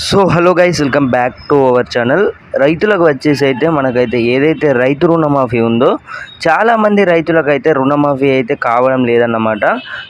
So hello guys welcome back to our channel రైతులకు వచ్చేసి అయితే మనకైతే ఏదైతే రైతు రుణమాఫీ ఉందో చాలామంది రైతులకైతే రుణమాఫీ అయితే కావడం లేదన్నమాట.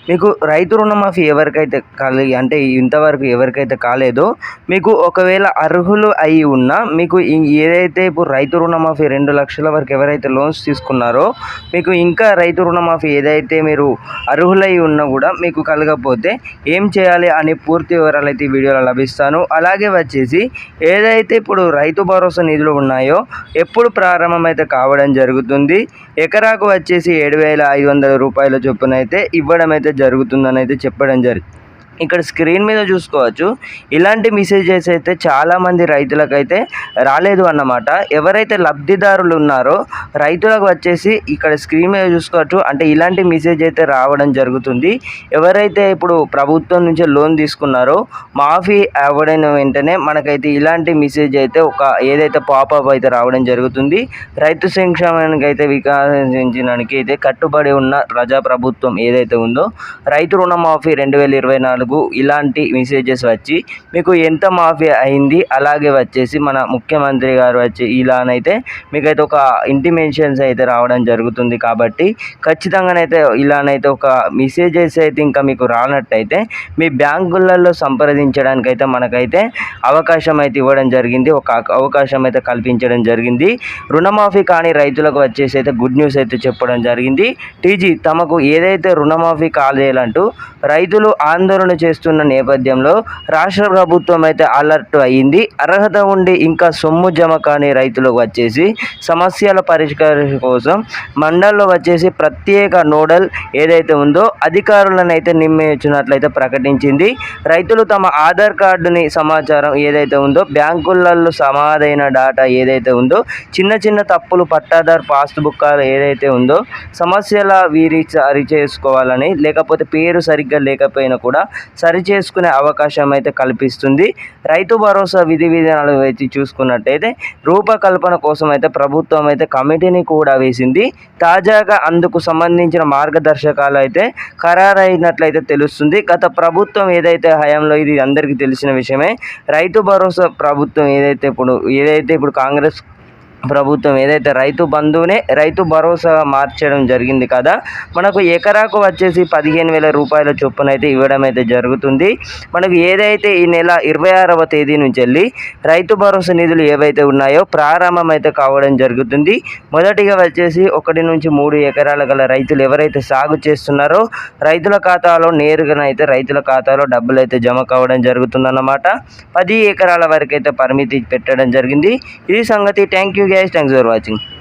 మీకు రైతు రుణమాఫీ ఎవరికైతే కాలే అంటే ఇంతవరకు ఎవరికైతే కాలేదో మీకు ఒకవేళ అర్హులు అయి ఉన్నా మీకు ఏదైతే ఇప్పుడు రైతు రుణమాఫీ రెండు లక్షల వరకు ఎవరైతే లోన్స్ తీసుకున్నారో మీకు ఇంకా రైతు రుణమాఫీ ఏదైతే మీరు అర్హులై ఉన్నా కూడా మీకు కలగకపోతే ఏం చేయాలి అనే పూర్తి వివరాలు అయితే ఈ వీడియోలో లభిస్తాను. అలా అలాగే వచ్చేసి ఏదైతే ఇప్పుడు రైతు భరోసా నిధులు ఉన్నాయో ఎప్పుడు ప్రారంభం అయితే కావడం జరుగుతుంది ఎకరాకు వచ్చేసి ఏడు వేల ఐదు వందల రూపాయల చొప్పున అయితే ఇవ్వడం అయితే జరుగుతుందని అయితే చెప్పడం జరిగింది ఇక్కడ స్క్రీన్ మీద చూసుకోవచ్చు. ఇలాంటి మెసేజెస్ అయితే చాలామంది రైతులకైతే రాలేదు అన్నమాట. ఎవరైతే లబ్ధిదారులు ఉన్నారో రైతులకు వచ్చేసి ఇక్కడ స్క్రీన్ మీద చూసుకోవచ్చు. అంటే ఇలాంటి మెసేజ్ అయితే రావడం జరుగుతుంది. ఎవరైతే ఇప్పుడు ప్రభుత్వం నుంచి లోన్ తీసుకున్నారో మాఫీ అవ్వడం వెంటనే మనకైతే ఇలాంటి మెసేజ్ అయితే ఒక ఏదైతే పాపప్ అయితే రావడం జరుగుతుంది. రైతు సంక్షేమానికి అయితే వికాసించడానికి అయితే కట్టుబడి ఉన్న ప్రజా ప్రభుత్వం ఏదైతే ఉందో రైతు రుణమాఫీ రెండు వేల ఇరవై నాలుగు ఇలాంటి మెసేజెస్ వచ్చి మీకు ఎంత మాఫీ అయింది? అలాగే వచ్చేసి మన ముఖ్యమంత్రి గారు వచ్చి ఇలానైతే మీకైతే ఒక ఇంటిమేషన్స్ అయితే రావడం జరుగుతుంది కాబట్టి ఖచ్చితంగానైతే ఇలానైతే ఒక మెసేజెస్ అయితే ఇంకా మీకు రానట్టయితే మీ బ్యాంకులలో సంప్రదించడానికి అయితే మనకైతే అవకాశం అయితే ఇవ్వడం జరిగింది. ఒక అవకాశం అయితే కల్పించడం జరిగింది. రుణమాఫీ కాని రైతులకు వచ్చేసి అయితే గుడ్ న్యూస్ అయితే చెప్పడం జరిగింది. టీజీ తమకు ఏదైతే రుణమాఫీ కాలేయాలంటూ రైతులు ఆందోళన చేస్తున్న నేపథ్యంలో రాష్ట్ర ప్రభుత్వం అయితే అలర్ట్ అయ్యింది. అర్హత ఉండి ఇంకా సొమ్ము జమ కాని రైతులకు వచ్చేసి సమస్యల పరిష్కారం కోసం మండల్లో వచ్చేసి ప్రత్యేక నోడల్ ఏదైతే ఉందో అధికారులను అయితే నియమించినట్లయితే ప్రకటించింది. రైతులు తమ ఆధార్ కార్డుని సమాచారం ఏదైతే ఉందో బ్యాంకులలో సమాధైన డాటా ఏదైతే ఉందో చిన్న చిన్న తప్పులు పట్టాదారు పాస్బుక్ ఏదైతే ఉందో సమస్యల వీరి సరి చేసుకోవాలని లేకపోతే పేరు సరిగ్గా లేకపోయినా కూడా సరి చేసుకునే అవకాశం అయితే కల్పిస్తుంది. రైతు భరోసా విధి విధానాలు అయితే చూసుకున్నట్టయితే రూపకల్పన కోసం అయితే ప్రభుత్వం అయితే కమిటీని కూడా వేసింది. తాజాగా అందుకు సంబంధించిన మార్గదర్శకాలు అయితే ఖరారైనట్లయితే తెలుస్తుంది. గత ప్రభుత్వం ఏదైతే హయాంలో ఇది అందరికీ తెలిసిన విషయమే రైతు భరోసా ప్రభుత్వం ఏదైతే ఇప్పుడు ఏదైతే ఇప్పుడు కాంగ్రెస్ ప్రభుత్వం ఏదైతే రైతు బంధువునే రైతు భరోసాగా మార్చడం జరిగింది కదా మనకు ఎకరాకు వచ్చేసి పదిహేను వేల రూపాయల చొప్పున అయితే ఇవ్వడం అయితే జరుగుతుంది. మనకు ఏదైతే ఈ నెల ఇరవై ఆరవ తేదీ నుంచి వెళ్ళి రైతు భరోసా నిధులు ఏవైతే ఉన్నాయో ప్రారంభం అయితే కావడం జరుగుతుంది. మొదటిగా వచ్చేసి ఒకటి నుంచి మూడు ఎకరాల గల రైతులు ఎవరైతే సాగు చేస్తున్నారో రైతుల ఖాతాలో నేరుగా అయితే రైతుల ఖాతాలో డబ్బులు అయితే జమ కావడం జరుగుతుందన్నమాట. పది ఎకరాల వరకు అయితే పరిమితి పెట్టడం జరిగింది. ఇది సంగతి. Thank you guys. Thanks for watching.